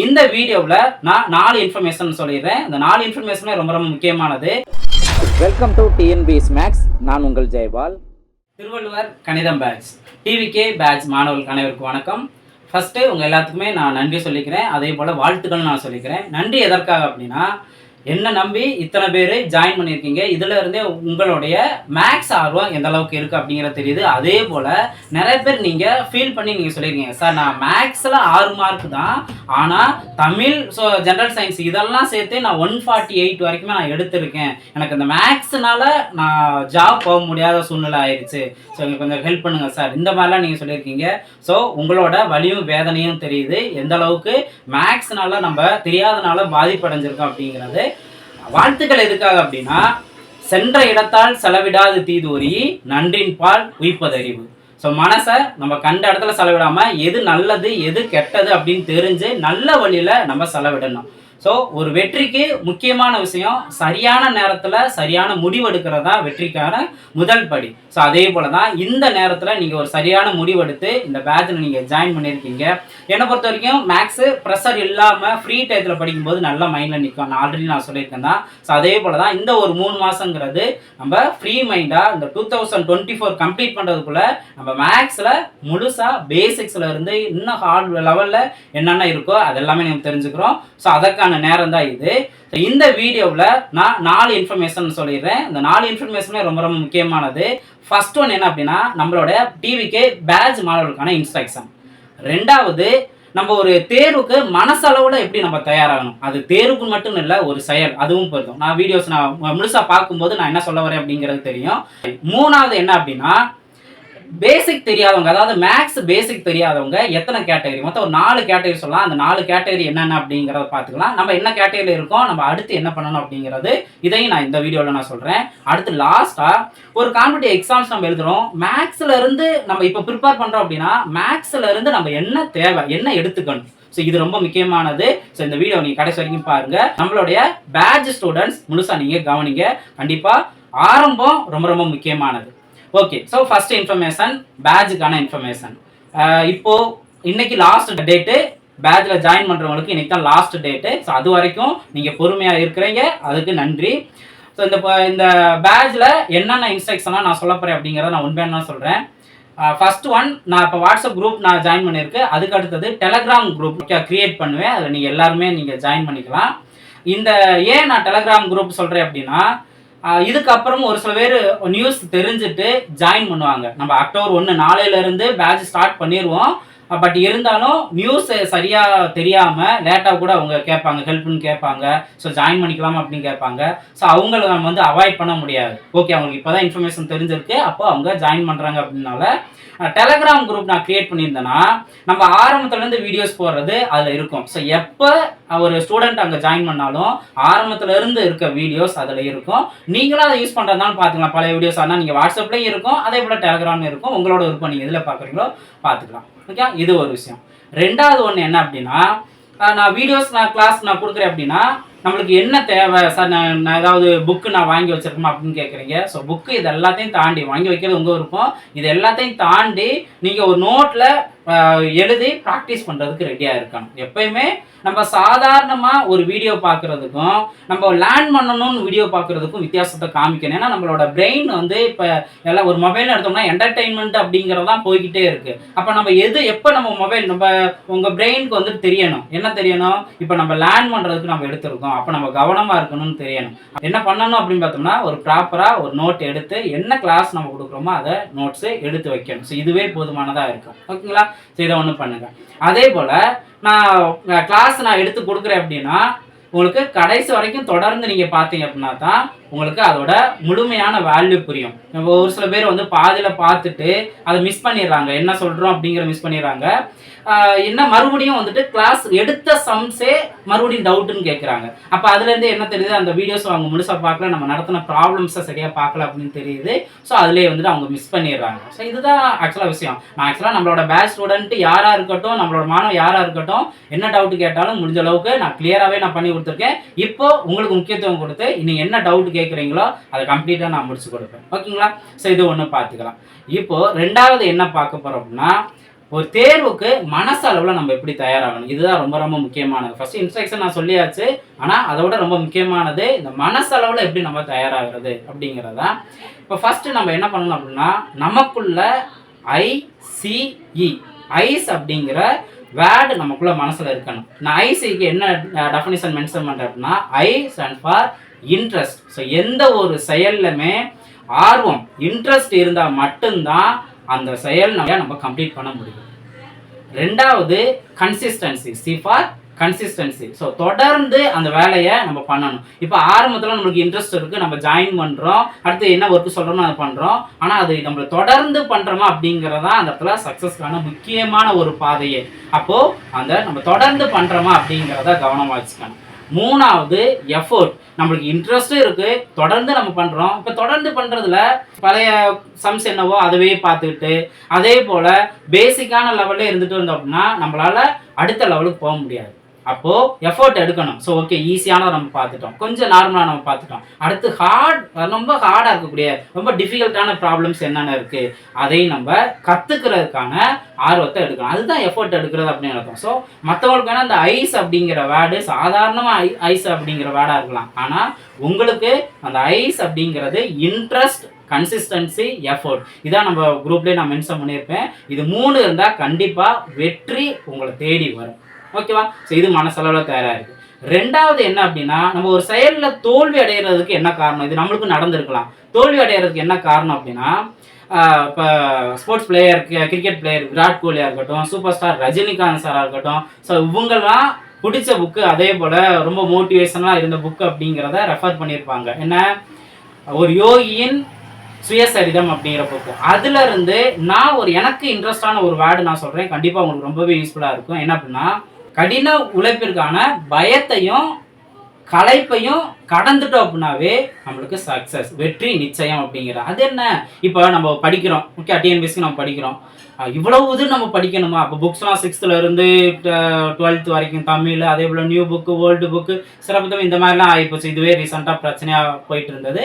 இந்த வீடியோவில் நான் நாலு இன்ஃபர்மேஷன் சொல்லிடுறேன். இந்த நாலு இன்ஃபர்மேஷனே ரொம்ப ரொம்ப முக்கியமானது. வெல்கம் டு டிஎன்பிஎஸ் மேக்ஸ் நான் உங்கள் ஜெயபால். திருவள்ளுவர் கணிதம் பேட்ச் டிவிகே பேட்ச் மாணவர்களுக்கு அனைவருக்கும் வணக்கம். ஃபஸ்ட்டு உங்கள் எல்லாத்துக்குமே நான் நன்றி சொல்லிக்கிறேன். அதே போல் வாழ்த்துக்கள் நான் சொல்லிக்கிறேன். நன்றி எதற்காக அப்படின்னா என்ன நம்பி இத்தனை பேர் ஜாயின் பண்ணியிருக்கீங்க? இதில் இருந்தே உங்களுடைய மேக்ஸ் ஆர்வம் எந்த அளவுக்கு இருக்குது அப்படிங்கிறது தெரியுது. அதே போல் நிறைய பேர் நீங்கள் ஃபீல் பண்ணி நீங்கள் சொல்லியிருக்கீங்க. சார் நான் மேக்ஸில் ஆறு மார்க் தான். ஆனால் தமிழ் ஸோ ஜென்ரல் சயின்ஸ் இதெல்லாம் சேர்த்து நான் ஒன் ஃபார்ட்டி எயிட் வரைக்குமே நான் எடுத்திருக்கேன். எனக்கு இந்த மேக்ஸ்னால நான் ஜாப் போக முடியாத சூழ்நிலை ஆயிடுச்சு. ஸோ எனக்கு கொஞ்சம் ஹெல்ப் பண்ணுங்கள் சார். இந்த மாதிரிலாம் நீங்கள் சொல்லியிருக்கீங்க. ஸோ உங்களோட வலியும் வேதனையும் தெரியுது. எந்த அளவுக்கு மேக்ஸ்னால நம்ம தெரியாதனால பாதிப்படைஞ்சிருக்கோம் அப்படிங்கிறது வாழ்த்துக்கள் எதுக்காக அப்படின்னா சென்ற இடத்தால் செலவிடாது தீதோரி நன்றின் பால் உயிப்பதறிவு ஸோ மனசை நம்ம கண்ட இடத்துல செலவிடாம எது நல்லது எது கெட்டது அப்படின்னு தெரிஞ்சு நல்ல வழியில நம்ம செலவிடணும். ஸோ ஒரு வெற்றிக்கு முக்கியமான விஷயம் சரியான நேரத்தில் சரியான முடிவெடுக்கிறது தான் வெற்றிக்கான முதல் படி. ஸோ அதே போல தான் இந்த நேரத்தில் நீங்கள் ஒரு சரியான முடிவெடுத்து இந்த பேட்சில் நீங்கள் ஜாயின் பண்ணியிருக்கீங்க என்னை பொறுத்த வரைக்கும் மேக்ஸு ப்ரெஷர் இல்லாமல் ஃப்ரீ டயத்தில் படிக்கும்போது நல்லா மைண்டில் நிற்கும் நான் ஆல்ரெடி நான் சொல்லியிருக்கேன் தான். ஸோ அதே போல தான் இந்த ஒரு மூணு மாதங்கிறது நம்ம ஃப்ரீ மைண்டாக இந்த two thousand twenty four complete பண்ணுறதுக்குள்ளே நம்ம மேக்ஸில் முழுசாக பேசிக்ஸில் இருந்து இன்னும் ஹார்ட் லெவலில் என்னென்ன இருக்கோ அதெல்லாமே நம்ம தெரிஞ்சுக்கிறோம். ஸோ அதற்கான நேரம் தான் இது. இந்த வீடியோவில் நான் நாலு இன்ஃபர்மேஷன் சொல்லிடுறேன். இந்த நாலு இன்ஃபர்மேஷனே ரொம்ப ரொம்ப முக்கியமானது. ஃபர்ஸ்ட் ஒன் என்ன அப்படின்னா நம்மளோட டிவிக்கு பேட்ச் மாணவர்களுக்கான இன்ஸ்ட்ரக்ஷன் ரெண்டாவது நம்ம ஒரு தேர்வுக்கு மனசளவில் எப்படி நம்ம தயாராகணும்? அது தேர்வுக்கு மட்டும் இல்லை ஒரு செயல். அதுவும் பொருந்தும் நான் வீடியோஸ் நான் முழுசாக பார்க்கும்போது நான் என்ன சொல்ல வரேன் அப்படிங்கிறது தெரியும். மூணாவது என்ன அப்படின்னா பேசிக் தெரியாதவங்க அதாவது மேக்ஸ் பேசிக் தெரியாதவங்க எத்தனை கேட்டகரி மொத்தம் ஒரு நாலு கேட்டகரி சொல்லலாம். அந்த நாலு கேட்டகரி என்னென்ன அப்படிங்கிறத பார்த்துக்கலாம். நம்ம என்ன கேட்டகரியில் இருக்கோம் நம்ம அடுத்து என்ன பண்ணணும் அப்படிங்கிறது இதையும் நான் இந்த வீடியோவில் நான் சொல்கிறேன் அடுத்து லாஸ்ட்டாக ஒரு காம்படிட்டிவ் எக்ஸாம்ஸ் நம்ம எழுதுகிறோம் மேக்ஸ்ல இருந்து நம்ம இப்போ ப்ரிப்பேர் பண்ணுறோம் அப்படின்னா மேக்ஸில் இருந்து நம்ம என்ன தேவை என்ன எடுத்துக்கணும்? ஸோ இது ரொம்ப முக்கியமானது. ஸோ இந்த வீடியோ நீங்கள் கடைசி வரைக்கும் பாருங்கள் நம்மளுடைய பேட்ச் ஸ்டூடெண்ட்ஸ் முழுசாக நீங்கள் கவனிங்க. கண்டிப்பாக ஆரம்பம் ரொம்ப ரொம்ப முக்கியமானது. ஓகே ஸோ ஃபர்ஸ்ட் இன்ஃபர்மேஷன் பேட்சுக்கான இன்ஃபர்மேஷன் இப்போ இன்னைக்கு லாஸ்ட் டேட்டு பேட்சில் ஜாயின் பண்ணுறவங்களுக்கு இன்னைக்கு தான் லாஸ்ட் டேட்டு ஸோ அது வரைக்கும் நீங்கள் பொறுமையாக இருக்கிறீங்க. அதுக்கு நன்றி. ஸோ இந்த இந்த பேட்சில் என்னென்ன இன்ஸ்ட்ரக்ஷனாக நான் சொல்ல போகிறேன் அப்படிங்கிறத நான் உண்மையான சொல்கிறேன் ஃபர்ஸ்ட் ஒன் நான் இப்போ வாட்ஸ்அப் குரூப் நான் ஜாயின் பண்ணியிருக்கேன். அதுக்கு அடுத்தது டெலகிராம் குரூப் கிரியேட் பண்ணுவேன். அதில் நீங்கள் எல்லாருமே நீங்கள் ஜாயின் பண்ணிக்கலாம். இந்த ஏன் நான் டெலகிராம் குரூப் சொல்கிறேன் அப்படின்னா இதுக்கப்புறம் ஒரு சில பேர் நியூஸ் தெரிஞ்சுட்டு ஜாயின் பண்ணுவாங்க. நம்ம அக்டோபர் ஒன்று நாளையிலேருந்து பேட்ச் ஸ்டார்ட் பண்ணிடுவோம் பட் இருந்தாலும் நியூஸ் சரியாக தெரியாமல் லேட்டாக கூட அவங்க கேட்பாங்க ஹெல்ப்னு கேட்பாங்க. ஸோ ஜாயின் பண்ணிக்கலாமா அப்படின்னு கேட்பாங்க. ஸோ அவங்கள நம்ம வந்து அவாய்ட் பண்ண முடியாது. ஓகே அவங்களுக்கு இப்போ தான் இன்ஃபர்மேஷன் தெரிஞ்சிருக்கு. அப்போ அவங்க ஜாயின் பண்ணுறாங்க அப்படின்னால டெலகிராம் குரூப் நான் கிரியேட் பண்ணியிருந்தேன்னா நம்ம ஆரம்பத்துலேருந்து வீடியோஸ் போடுறது அதில் இருக்கும். ஸோ எப்போ ஒரு ஸ்டூடெண்ட் அங்கே ஜாயின் பண்ணாலும் ஆரம்பத்துல இருந்து இருக்க வீடியோஸ் அதில் இருக்கும். நீங்களும் அதை யூஸ் பண்ணுறதுனாலும் பார்த்துக்கலாம். பழைய வீடியோஸ் ஆனால் நீங்கள் வாட்ஸ்அப்லேயும் இருக்கும் அதே போல் டெலகிராம்லையும் இருக்கும். உங்களோட விருப்பம் நீங்கள் எதில் பார்க்குறீங்களோ பார்த்துக்கலாம். ஓகே இது ஒரு விஷயம். ரெண்டாவது ஒன்று என்ன அப்படின்னா நான் வீடியோஸ் நான் கிளாஸ் நான் கொடுக்குறேன் அப்படின்னா நம்மளுக்கு என்ன தேவை? சார் நான் நான் ஏதாவது புக்கு நான் வாங்கி வச்சிருக்கோமா அப்படின்னு கேட்குறீங்க ஸோ புக்கு இது எல்லாத்தையும் தாண்டி வாங்கி வைக்கிறது உங்கள் விருப்பம். இது எல்லாத்தையும் தாண்டி நீங்கள் ஒரு நோட்டில் எழுதி ப்ராக்டிஸ் பண்ணுறதுக்கு ரெடியாக இருக்கணும் எப்பயுமே நம்ம சாதாரணமாக ஒரு வீடியோ பார்க்குறதுக்கும் நம்ம லேர்ன் பண்ணணும்னு வீடியோ பார்க்குறதுக்கும் வித்தியாசத்தை காமிக்கணும். ஏன்னா நம்மளோட பிரெயின் வந்து இப்போ எல்லாம் ஒரு மொபைல் எடுத்தோம்னா என்டர்டெயின்மெண்ட் அப்படிங்கிறதான் போய்கிட்டே இருக்குது அப்போ நம்ம எது எப்போ நம்ம மொபைல் நம்ம உங்கள் பிரெயினுக்கு வந்து தெரியணும். என்ன தெரியணும்? இப்போ நம்ம லேர்ன் பண்ணுறதுக்கு நம்ம எடுத்திருக்கோம். அப்போ நம்ம கவனமாக இருக்கணும்னு தெரியணும். என்ன பண்ணணும் அப்படின்னு பார்த்தோம்னா ஒரு ப்ராப்பராக ஒரு நோட் எடுத்து என்ன கிளாஸ் நம்ம கொடுக்குறோமோ அதை நோட்ஸு எடுத்து வைக்கணும். ஸோ இதுவே போதுமானதாக இருக்கும். ஓகேங்களா? ஸோ இதை ஒன்று பண்ணுங்கள் அதே போல் நான் கிளாஸ் நான் எடுத்து கொடுக்குறேன் அப்படின்னா உங்களுக்கு கடைசி வரைக்கும் தொடர்ந்து நீங்கள் பார்த்தீங்க அப்படின்னா தான் உங்களுக்கு அதோட முழுமையான வேல்யூ புரியும். இப்போ ஒரு சில பேர் வந்து பாதியில் பார்த்துட்டு அதை மிஸ் பண்ணிடுறாங்க. என்ன சொல்கிறோம் அப்படிங்கிற மிஸ் பண்ணிடுறாங்க. என்ன மறுபடியும் வந்துட்டு கிளாஸ் எடுத்த சம்ஸே மறுபடியும் டவுட்டுன்னு கேட்குறாங்க அப்போ அதுலேருந்து என்ன தெரியுது? அந்த வீடியோஸ் அவங்க முழுசாக பார்க்கல நம்ம நடத்தின ப்ராப்ளம்ஸை சரியாக பார்க்கல அப்படின்னு தெரியுது. ஸோ அதுலேயே வந்துட்டு அவங்க மிஸ் பண்ணிடுறாங்க. ஸோ இதுதான் ஆக்சுவலாக விஷயம். நான் ஆக்சுவலாக நம்மளோட பேட்ச் ஸ்டூடெண்ட் யாராக இருக்கட்டும் நம்மளோட மாணவன் யாராக இருக்கட்டும் என்ன டவுட் கேட்டாலும் முடிஞ்ச அளவுக்கு நான் கிளியராகவே நான் பண்ணி கொடுத்துருக்கேன். இப்போ உங்களுக்கு முக்கியத்துவம் கொடுத்து நீங்கள் என்ன டவுட் கேட்குறீங்களோ அதை கம்ப்ளீட்டாக நான் முடிச்சு கொடுப்பேன். ஓகேங்களா ஸோ இது ஒன்று பார்த்துக்கலாம். இப்போ ரெண்டாவது என்ன பார்க்க போகிறோம் அப்படின்னா ஒரு தேர்வுக்கு மனசளவில் நம்ம எப்படி தயாராகணும்? இதுதான் ரொம்ப ரொம்ப முக்கியமானது. ஃபர்ஸ்ட் இன்ஸ்ட்ரக்ஷன் நான் சொல்லியாச்சு. ஆனால் அதை விட ரொம்ப முக்கியமானது இந்த மனசளவில் எப்படி நம்ம தயாராகிறது அப்படிங்கிறதா. இப்போ ஃபஸ்ட்டு நம்ம என்ன பண்ணணும் அப்படின்னா நமக்குள்ள ஐசிஇ ஐஸ் e, அப்படிங்கிற வேர்டு நமக்குள்ள மனசில் இருக்கணும். நான் ஐசிக்கு e என்ன டெஃபினிஷன் மென்ஷன் பண்ணுறேன் அப்படின்னா I stand for interest so எந்த ஒரு செயல்லுமே ஆர்வம் இன்ட்ரெஸ்ட் இருந்தால் மட்டும்தான் அந்த செயல் நம்ம கம்ப்ளீட் பண்ண முடியும். ரெண்டாவது consistency C for consistency so தொடர்ந்து அந்த வேலையை நம்ம பண்ணணும். இப்போ ஆரம்பத்தில் நம்மளுக்கு இன்ட்ரெஸ்ட் இருக்குது நம்ம ஜாயின் பண்ணுறோம் அடுத்து என்ன ஒர்க் சொல்கிறோமோ அதை பண்ணுறோம் ஆனால் அது நம்ம தொடர்ந்து பண்ணுறோமா அப்படிங்கிறதா அந்த இடத்துல சக்ஸஸ்க்கான முக்கியமான ஒரு பாதையே. அப்போது அந்த நம்ம தொடர்ந்து பண்ணுறோமா அப்படிங்கிறத கவனமாக வச்சுக்கணும். மூணாவது எஃபோர்ட் நம்மளுக்கு இன்ட்ரெஸ்ட்டும் இருக்குது தொடர்ந்து நம்ம பண்ணுறோம் இப்போ தொடர்ந்து பண்ணுறதுல பழைய சம்ஸ் என்னவோ அதுவே பார்த்துக்கிட்டு அதே போல் பேசிக்கான லெவலில் இருந்துட்டு இருந்தோம் அப்படின்னா நம்மளால் அடுத்த லெவலுக்கு போக முடியாது. அப்போ எஃபோர்ட் எடுக்கணும். ஸோ ஓகே ஈஸியானதை நம்ம பார்த்துட்டோம். கொஞ்சம் நார்மலாக நம்ம பார்த்துட்டோம். அடுத்து ஹார்ட் ரொம்ப ஹார்டாக இருக்கக்கூடிய ரொம்ப டிஃபிகல்ட்டான ப்ராப்ளம்ஸ் என்னென்ன இருக்கு? அதையும் நம்ம கற்றுக்கிறதுக்கான ஆர்வத்தை எடுக்கணும். அதுதான் எஃபோர்ட் எடுக்கிறது அப்படின்னு அர்த்தம். ஸோ மற்றவங்களுக்கு வேணால் அந்த ஐஸ் அப்படிங்கிற வேர்டு சாதாரணமாக ஐ ஐஸ் அப்படிங்கிற வேர்டாக இருக்கலாம். ஆனால் உங்களுக்கு அந்த ஐஸ் அப்படிங்கிறது இன்ட்ரெஸ்ட் கன்சிஸ்டன்சி எஃபோர்ட் இதான் நம்ம குரூப்லேயே நான் மென்ஷன் பண்ணியிருப்பேன். இது மூணு இருந்தால் கண்டிப்பாக வெற்றி உங்களை தேடி வரும். ஓகேவா? ஸோ இது மனசளவில் தயாராக இருக்குது ரெண்டாவது என்ன அப்படின்னா நம்ம ஒரு செயலில் தோல்வி அடைகிறதுக்கு என்ன காரணம்? இது நம்மளுக்கும் நடந்திருக்கலாம். தோல்வி அடைகிறதுக்கு என்ன காரணம் அப்படின்னா இப்போ sports player cricket player Virat கோலியாக இருக்கட்டும் சூப்பர் ஸ்டார் ரஜினிகாந்த் சாராக இருக்கட்டும். ஸோ இவங்கெல்லாம் பிடிச்ச புக்கு அதே போல் ரொம்ப மோட்டிவேஷனாக இருந்த புக்கு அப்படிங்கிறத ரெஃபர் பண்ணியிருப்பாங்க. என்ன? ஒரு யோகியின் சுயசரிதம் அப்படிங்கிற புக்கு அதுல இருந்து நான் ஒரு எனக்கு இன்ட்ரெஸ்டான ஒரு வேர்டு நான் சொல்றேன். கண்டிப்பா உங்களுக்கு ரொம்பவே யூஸ்ஃபுல்லா இருக்கும். என்ன அப்படின்னா கடின உழைப்பிற்கான பயத்தையும் களைப்பையும் கடந்துட்டோம் அப்படின்னாவே நம்மளுக்கு சக்ஸஸ் வெற்றி நிச்சயம் அப்படிங்கிற அது என்ன? இப்போ நம்ம படிக்கிறோம். ஓகே டிஎன்பிஎஸ்சி நம்ம படிக்கிறோம். இவ்வளவு இது நம்ம படிக்கணுமா? அப்போ புக்ஸ்லாம் சிக்ஸ்த்தில் இருந்து டுவெல்த் வரைக்கும் தமிழ் அதே போல் நியூ புக்கு ஓல்டு புக்கு சிறப்பு இந்த மாதிரிலாம் ஆகிப்போச்சு இதுவே ரீசெண்டாக பிரச்சனையாக போயிட்டு இருந்தது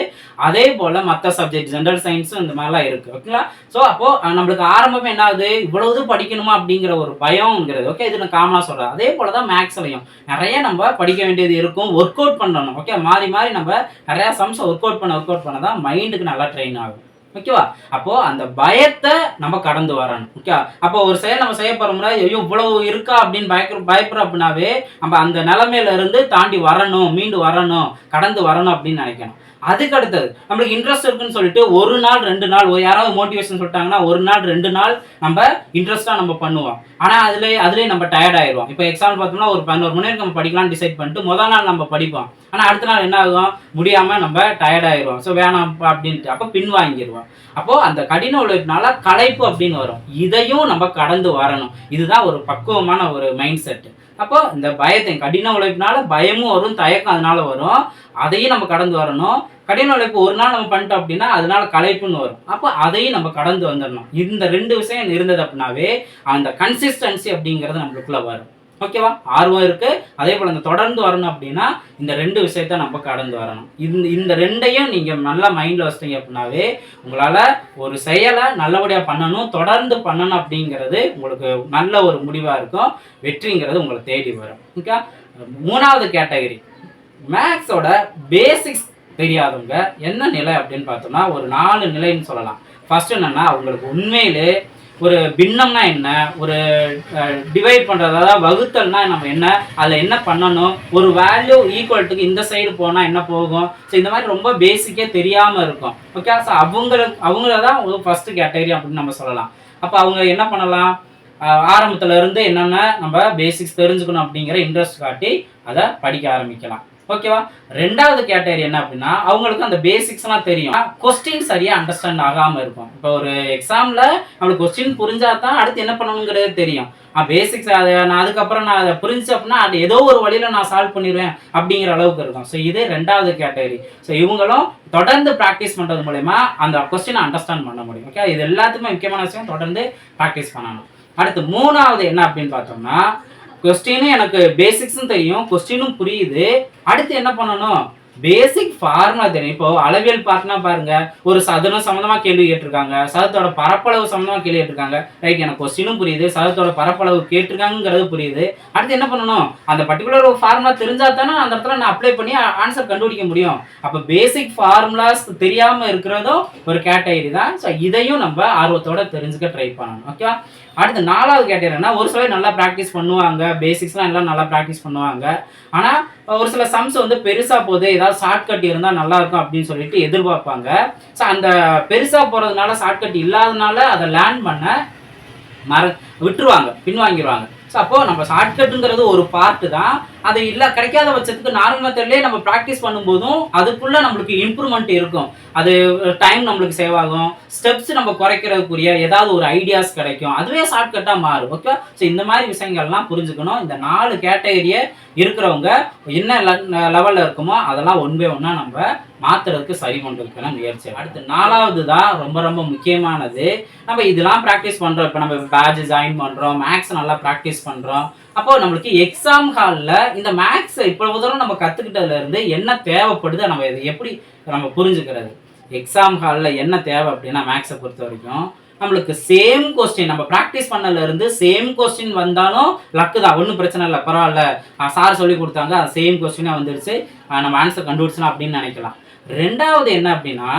அதே போல் மற்ற சப்ஜெக்ட் ஜென்ரல் சயின்ஸும் இந்த மாதிரிலாம் இருக்குது ஓகேங்களா ஸோ அப்போது நம்மளுக்கு ஆரம்பமே என்ன ஆகுது? இவ்வளவு இது படிக்கணுமா அப்படிங்கிற ஒரு பயம்ங்கிறது. ஓகே இது நான் காமனாக சொல்கிறேன் அதே போல் தான் மேக்ஸ்லையும் நிறைய நம்ம படிக்க வேண்டியது இருக்கும். ஒர்க் அவுட் பண்ணணும். ஓகே மாறி மாறி நம்ம நிறையா சம்ஸ் ஒர்க் அவுட் பண்ண ஒர்க் அவுட் பண்ண தான் மைண்டுக்கு நல்லா ட்ரெயின் ஆகும். ஓகேவா அப்போ அந்த பயத்தை நம்ம கடந்து வரணும். ஓகேவா அப்போ ஒரு செயல் நம்ம செய்ய போறோம்னா ஐயோ இவ்வளவு இருக்கா? அப்படின்னு பயக்கிற பயப்படுற அப்படின்னாவே நம்ம அந்த நிலைமையில இருந்து தாண்டி வரணும் மீண்டு வரணும் கடந்து வரணும் அப்படின்னு நினைக்கணும். அதுக்கு அடுத்தது நம்மளுக்கு இன்ட்ரெஸ்ட் இருக்குன்னு சொல்லிட்டு ஒரு நாள் ரெண்டு நாள் ஒரு யாராவது மோட்டிவேஷன் சொல்லிட்டாங்கன்னா ஒரு நாள் ரெண்டு நாள் நம்ம இன்ட்ரெஸ்ட்டாக நம்ம பண்ணுவோம். ஆனால் அதுலேயே அதுலேயே நம்ம டயர்ட் ஆயிடுவோம். இப்போ எக்ஸாம்பிள் பார்த்தோம்னா ஒரு பதினோரு மணி நேரம் நம்ம படிக்கலாம்னு டிசைட் பண்ணிட்டு முதல் நாள் நம்ம படிப்போம். ஆனால் அடுத்த நாள் என்ன ஆகும்? முடியாமல் நம்ம டயர்டாயிடுவோம் ஸோ வேணாம்ப்பா அப்படின்ட்டு. அப்போ பின் வாங்கிடுவோம். அப்போது அந்த கடின உழைப்பினால களைப்பு அப்படின்னு வரும். இதையும் நம்ம கடந்து வரணும். இதுதான் ஒரு பக்குவமான ஒரு மைண்ட் செட்டு அப்போ இந்த பயத்தை கடின உழைப்பினால பயமும் வரும் தயக்கம் அதனால வரும். அதையும் நம்ம கடந்து வரணும். கடின உழைப்பு ஒரு நாள் நம்ம பண்ணிட்டோம் அப்படின்னா அதனால களைப்புன்னு வரும். அப்போ அதையும் நம்ம கடந்து வந்துடணும். இந்த ரெண்டு விஷயம் இருந்தது அப்படின்னாவே அந்த கன்சிஸ்டன்சி அப்படிங்கிறது நம்மளுக்குள்ள வரும். ஓகேவா? ஆர்வம் இருக்குது அதே போல் இந்த தொடர்ந்து வரணும் அப்படின்னா இந்த ரெண்டு விஷயத்த நம்ம கடந்து வரணும். இந்த இந்த ரெண்டையும் நீங்கள் நல்லா மைண்டில் வச்சிட்டீங்க அப்படின்னாவே உங்களால் ஒரு செயலை நல்லபடியாக பண்ணணும் தொடர்ந்து பண்ணணும் அப்படிங்கிறது உங்களுக்கு நல்ல ஒரு முடிவாக இருக்கும். வெற்றிங்கிறது உங்களை தேடி வரும். ஓகே மூணாவது கேட்டகரி மேக்ஸோட பேசிக்ஸ் தெரியாதவங்க என்ன நிலை அப்படின்னு பார்த்தோம்னா ஒரு நாலு நிலைன்னு சொல்லலாம். ஃபஸ்ட்டு என்னென்னா அவங்களுக்கு உண்மையிலே ஒரு பின்னம்னா என்ன? ஒரு டிவைட் பண்ணுறது அதாவது வகுத்தல்னா நம்ம என்ன? அதில் என்ன பண்ணணும்? ஒரு வேல்யூ ஈக்குவல்ட்டுக்கு இந்த சைடு போனால் என்ன போகும்? ஸோ இந்த மாதிரி ரொம்ப பேசிக்கே தெரியாமல் இருக்கும். ஓகே ஸோ அவங்களுக்கு அவங்கள தான் ஒரு ஃபஸ்ட்டு கேட்டகரி அப்படின்னு நம்ம சொல்லலாம். அப்போ அவங்க என்ன பண்ணலாம்? ஆரம்பத்தில் இருந்து என்னென்ன நம்ம பேசிக்ஸ் தெரிஞ்சுக்கணும் அப்படிங்கிற இன்ட்ரெஸ்ட் காட்டி அதை படிக்க ஆரம்பிக்கலாம். ஓகேவா? ரெண்டாவது கேட்டகரி என்ன அப்படின்னா அவங்களுக்கு அந்த பேசிக்ஸ்லாம் தெரியும். கொஸ்டின் சரியா அண்டர்ஸ்டாண்ட் ஆகாம இருக்கும். இப்போ ஒரு எக்ஸாம்ல நம்மளுக்கு கொஸ்டின் புரிஞ்சா தான் அடுத்து என்ன பண்ணணுங்கிறது தெரியும். பேசிக்ஸ் அதை நான் அதுக்கப்புறம் நான் அதை புரிஞ்சு அப்படின்னா அது ஏதோ ஒரு வழியில நான் சால்வ் பண்ணிடுவேன் அப்படிங்கிற அளவுக்கு இருக்கும். ஸோ இது ரெண்டாவது கேட்டகரி ஸோ இவங்களும் தொடர்ந்து ப்ராக்டிஸ் பண்றது மூலயமா அந்த கொஸ்டினை அண்டர்ஸ்டாண்ட் பண்ண முடியும். ஓகே இது எல்லாத்துக்குமே முக்கியமான விஷயம் தொடர்ந்து ப்ராக்டிஸ் பண்ணணும். அடுத்து மூணாவது என்ன அப்படின்னு பார்த்தோம்னா கொஸ்டினும் எனக்கு பேசிக்ஸும் தெரியும். கொஸ்டினும் புரியுது. அடுத்து என்ன பண்ணணும்? பேசிக் ஃபார்முலா தெரியும். இப்போ அளவியல் பார்ட்னா பாருங்க ஒரு சதுரம் சம்மந்தமாக கேள்வி கேட்டிருக்காங்க. சதத்தோட பரப்பளவு சம்மந்தமாக கேள்வி கேட்டிருக்காங்க. ரைட் எனக்கு கொஸ்டினும் புரியுது. சதத்தோட பரப்பளவு கேட்டிருக்காங்கிறது புரியுது. அடுத்து என்ன பண்ணணும்? அந்த பர்டிகுலர் ஒரு ஃபார்முலா தெரிஞ்சா தானே அந்த இடத்துல நான் அப்ளை பண்ணி ஆன்சர் கண்டுபிடிக்க முடியும். அப்போ பேசிக் ஃபார்முலாஸ் தெரியாமல் இருக்கிறதும் ஒரு கேட்டகரி தான். ஸோ இதையும் நம்ம ஆர்வத்தோட தெரிஞ்சுக்க ட்ரை பண்ணணும். ஓகேவா அடுத்து நாலாவது கேட்டகரினா ஒரு சிலர் நல்லா ப்ராக்டிஸ் பண்ணுவாங்க. பேசிக்ஸ்லாம் எல்லாம் நல்லா ப்ராக்டிஸ் பண்ணுவாங்க. ஆனால் ஒரு சில சம்ஸ் வந்து பெருசாக போகுது. ஏதாவது ஷார்ட்கட் இருந்தால் நல்லா இருக்கும் அப்படின்னு சொல்லிட்டு எதிர்பார்ப்பாங்க. ஸோ அந்த பெருசாக போகிறதுனால ஷார்ட்கட் இல்லாதனால அதை லேர்ன் பண்ண மற விட்டுருவாங்க. பின்வாங்கிடுவாங்க ஸோ அப்போ நம்ம ஷார்ட்கட்டுங்கிறது ஒரு பார்ட்டு தான். அது இல்லை கிடைக்காத பட்சத்துக்கு நார்மல் மெத்தட்லேயே நம்ம ப்ராக்டிஸ் பண்ணும்போதும் அதுக்குள்ளே நம்மளுக்கு இம்ப்ரூவ்மெண்ட் இருக்கும். அது டைம் நம்மளுக்கு சேவ் ஆகும். ஸ்டெப்ஸ் நம்ம குறைக்கிறதுக்குரிய ஏதாவது ஒரு ஐடியாஸ் கிடைக்கும். அதுவே ஷார்ட்கட்டாக மாறும். ஓகே ஸோ இந்த மாதிரி விஷயங்கள்லாம் புரிஞ்சுக்கணும். இந்த நாலு கேட்டகரியை இருக்கிறவங்க என்ன லெவலில் இருக்குமோ அதெல்லாம் ஒன் பை ஒன்னாக நம்ம மாத்துறதுக்கு சரி பண்ணுறதுக்கான முயற்சி. அடுத்து நாலாவது தான் ரொம்ப ரொம்ப முக்கியமானது. நம்ம இதெல்லாம் ப்ராக்டிஸ் பண்ணுறோம் இப்போ நம்ம பேட்ச் ஜாயின் பண்ணுறோம் மேக்ஸ் நல்லா ப்ராக்டிஸ் பண்ணுறோம் அப்போது நம்மளுக்கு எக்ஸாம் ஹாலில் இந்த மேக்ஸ் இவ்வளவு தூரம் நம்ம கற்றுக்கிட்டதுல இருந்து என்ன தேவைப்படுது? நம்ம இதை எப்படி நம்ம புரிஞ்சுக்கிறது? எக்ஸாம் ஹாலில் என்ன தேவை அப்படின்னா மேக்ஸை பொறுத்த வரைக்கும் நம்மளுக்கு சேம் கொஸ்டின் நம்ம ப்ராக்டிஸ் பண்ணலேருந்து சேம் கொஸ்டின் வந்தாலும் லக்கு தான். ஒன்றும் பிரச்சனை இல்லை. பரவாயில்ல. சார் சொல்லி கொடுத்தாங்க. சேம் கொஸ்டினே வந்துருச்சு. நம்ம ஆன்சர் கண்டுபிடிச்சலாம் அப்படின்னு நினைக்கலாம். ரெண்டாவது என்ன அப்படின்னா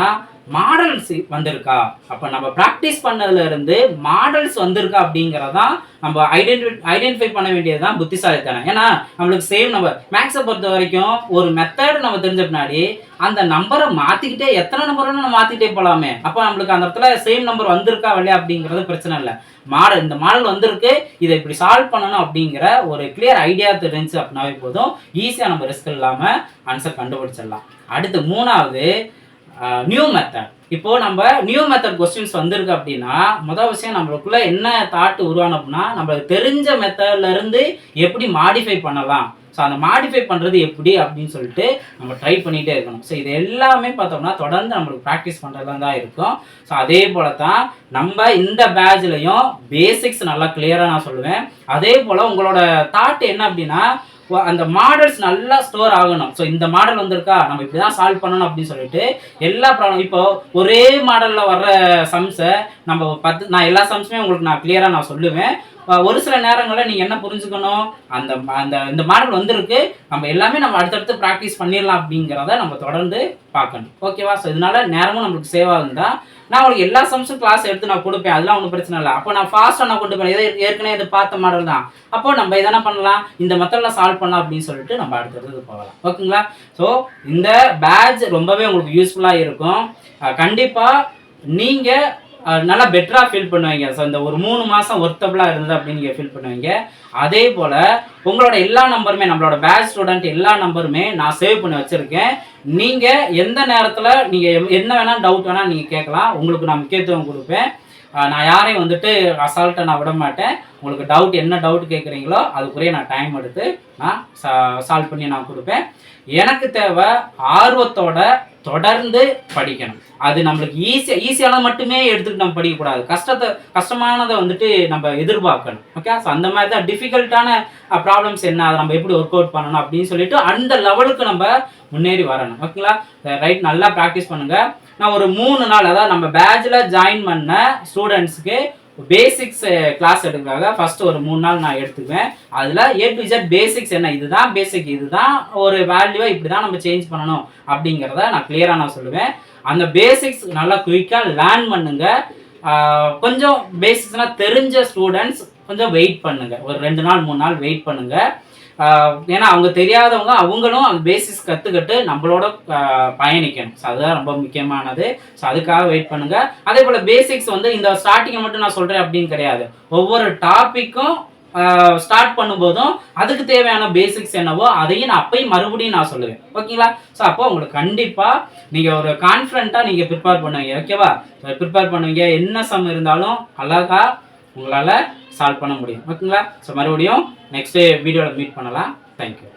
மாடல்ஸ் வந்திருக்கா? அப்போ நம்ம ப்ராக்டிஸ் பண்ணதுல இருந்து மாடல்ஸ் வந்திருக்கா அப்படிங்கிறதான் நம்ம ஐடென்டி ஐடென்டிஃபை பண்ண வேண்டியது தான் புத்திசாலித்தனம். ஏன்னா நம்மளுக்கு சேம் நம்பர் மேக்ஸை பொறுத்த வரைக்கும் ஒரு மெத்தட் நம்ம தெரிஞ்ச பின்னாடி அந்த நம்பரை மாற்றிக்கிட்டே எத்தனை நம்பர் நம்ம மாற்றிக்கிட்டே போகலாமே அப்போ நம்மளுக்கு அந்த இடத்துல சேம் நம்பர் வந்திருக்கா இல்லையா அப்படிங்கிறது பிரச்சனை இல்லை. மாடல் இந்த மாடல் வந்திருக்கு இதை இப்படி சால்வ் பண்ணணும் அப்படிங்கிற ஒரு கிளியர் ஐடியா தெரிஞ்சு அப்படின்னாவே போதும். ஈஸியாக நம்ம ரிஸ்க் இல்லாமல் ஆன்சர் கண்டுபிடிச்சிடலாம். அடுத்து மூணாவது நியூ மெத்தட் இப்போ நம்ம நியூ மெத்தட் கொஸ்டின்ஸ் வந்திருக்கு அப்படின்னா முதல் விஷயம் நம்மளுக்குள்ள என்ன தாட் உருவான அப்படின்னா நம்மளுக்கு தெரிஞ்ச மெத்தட்ல இருந்து எப்படி மாடிஃபை பண்ணலாம். ஸோ அந்த மாடிஃபை பண்ணுறது எப்படி அப்படின்னு சொல்லிட்டு நம்ம ட்ரை பண்ணிகிட்டே இருக்கணும். ஸோ இது எல்லாமே பார்த்தோம்னா தொடர்ந்து நம்மளுக்கு ப்ராக்டிஸ் பண்ணுறதுல தான் இருக்கும். ஸோ அதே போல தான் நம்ம இந்த பேட்ச்லையும் பேசிக்ஸ் நல்லா கிளியராக நான் சொல்லுவேன். அதே போல் உங்களோட தாட் என்ன அப்படின்னா அந்த மாடல்ஸ் நல்லா ஸ்டோர் ஆகணும். ஸோ இந்த மாடல் வந்திருக்கா? நம்ம இப்படி தான் சால்வ் பண்ணணும் அப்படின்னு சொல்லிட்டு எல்லா ப்ராப்ளம் இப்போ ஒரே மாடலில் வர்ற சம்ஸை நம்ம பத்து நான் எல்லா சம்ஸுமே உங்களுக்கு நான் கிளியராக நான் சொல்லுவேன். ஒரு சில நேரங்களில் நீங்கள் என்ன புரிஞ்சுக்கணும்? அந்த அந்த இந்த மாடல் வந்திருக்கு. நம்ம எல்லாமே நம்ம அடுத்தடுத்து ப்ராக்டிஸ் பண்ணிடலாம் அப்படிங்கிறத நம்ம தொடர்ந்து பார்க்கணும். ஓகேவா ஸோ இதனால நேரமும் நம்மளுக்கு சேவ் ஆகுதுதான் நான் உங்களுக்கு எல்லா சம்ஸும் கிளாஸ் எடுத்து நான் கொடுப்பேன். அதெல்லாம் ஒன்றும் பிரச்சனை இல்லை. அப்போ நான் ஃபாஸ்ட்டாக நான் கொண்டு போனேன் இதை ஏற்கனவே இது பார்த்த மாடல் தான். அப்போ நம்ம எதனா பண்ணலாம்? இந்த மெத்தடில் சால்வ் பண்ணலாம் அப்படின்னு சொல்லிட்டு நம்ம அடுத்தடுத்து போகலாம். ஓகேங்களா? ஸோ இந்த பேட்ச் ரொம்பவே உங்களுக்கு யூஸ்ஃபுல்லாக இருக்கும். கண்டிப்பாக நீங்கள் நல்லா பெட்டராக ஃபீல் பண்ணுவீங்க. ஸோ இந்த ஒரு மூணு மாதம் ஒர்த்தபுளாக இருந்தது அப்படின்னு நீங்கள் ஃபீல் பண்ணுவீங்க. அதே போல் உங்களோட எல்லா நம்பருமே நம்மளோட பேட்ச் ஸ்டூடெண்ட் எல்லா நம்பருமே நான் சேவ் பண்ணி வச்சுருக்கேன். நீங்கள் எந்த நேரத்தில் நீங்கள் என்ன வேணால் டவுட் வேணால் நீங்கள் கேட்கலாம். உங்களுக்கு நான் முக்கியத்துவம் கொடுப்பேன். நான் யாரையும் வந்துட்டு அசால்ட்டை நான் விட மாட்டேன். உங்களுக்கு டவுட் என்ன டவுட் கேட்குறீங்களோ அதுக்குரிய நான் டைம் எடுத்து நான் சால்வ் பண்ணி நான் கொடுப்பேன். எனக்கு தேவை ஆர்வத்தோட தொடர்ந்து படிக்கணும். அது நம்மளுக்கு ஈஸியாக ஈஸியானது மட்டுமே எடுத்துட்டு நம்ம படிக்கக்கூடாது. கஷ்டத்தை கஷ்டமானதை வந்துட்டு நம்ம எதிர்பார்க்கணும். ஓகே ஸோ அந்த மாதிரி தான் டிஃபிகல்ட்டான ப்ராப்ளம்ஸ் என்ன? அதை நம்ம எப்படி ஒர்க் அவுட் பண்ணணும் அப்படின்னு சொல்லிட்டு அந்த லெவலுக்கு நம்ம முன்னேறி வரணும். ஓகேங்களா ரைட் நல்லா ப்ராக்டிஸ் பண்ணுங்கள் நான் ஒரு மூணு நாள் அதாவது நம்ம பேட்சில் ஜாயின் பண்ண ஸ்டூடெண்ட்ஸ்க்கு பேசிக்ஸ் கிளாஸ் eh, எடுக்கிறதுக்காக ஃபர்ஸ்ட் ஒரு மூணு நாள் நான் எடுத்துக்குவேன். அதில் ஏ டு ஜெட் பேசிக்ஸ் என்ன? இதுதான் பேசிக் இதுதான் ஒரு வேல்யூவை இப்படி தான் நம்ம சேஞ்ச் பண்ணணும் அப்படிங்கிறத நான் கிளியராக நான் சொல்லுவேன். அந்த பேசிக்ஸ் நல்லா குயிக்காக லேர்ன் பண்ணுங்க. கொஞ்சம் பேசிக்ஸ்னால் தெரிஞ்ச ஸ்டூடெண்ட்ஸ் கொஞ்சம் வெயிட் பண்ணுங்க. ஒரு ரெண்டு நாள் மூணு நாள் வெயிட் பண்ணுங்கள் ஏன்னா அவங்க தெரியாதவங்க அவங்களும் அந்த பேசிக்ஸ் கற்றுக்கிட்டு நம்மளோட பயணிக்கணும். ஸோ அதுதான் ரொம்ப முக்கியமானது. ஸோ அதுக்காக வெயிட் பண்ணுங்கள் அதே போல் பேசிக்ஸ் வந்து இந்த ஸ்டார்டிங்கை மட்டும் நான் சொல்கிறேன் அப்படின்னு கிடையாது. ஒவ்வொரு டாப்பிக்கும் ஸ்டார்ட் பண்ணும்போதும் அதுக்கு தேவையான பேசிக்ஸ் என்னவோ அதையும் நான் அப்பயும் மறுபடியும் நான் சொல்லுவேன். ஓகேங்களா? ஸோ அப்போ உங்களுக்கு கண்டிப்பாக நீங்கள் ஒரு கான்ஃபிடண்ட்டாக நீங்கள் ப்ரிப்பேர் பண்ணுவீங்க. ஓகேவா? ப்ரிப்பேர் பண்ணுவீங்க. என்ன சம் இருந்தாலும் அழகா உங்களால் சால்வ் பண்ண முடியும். ஓகேங்களா? ஸோ மறுபடியும் நெக்ஸ்ட் வீடியோவில் மீட் பண்ணலாம். தேங்க்யூ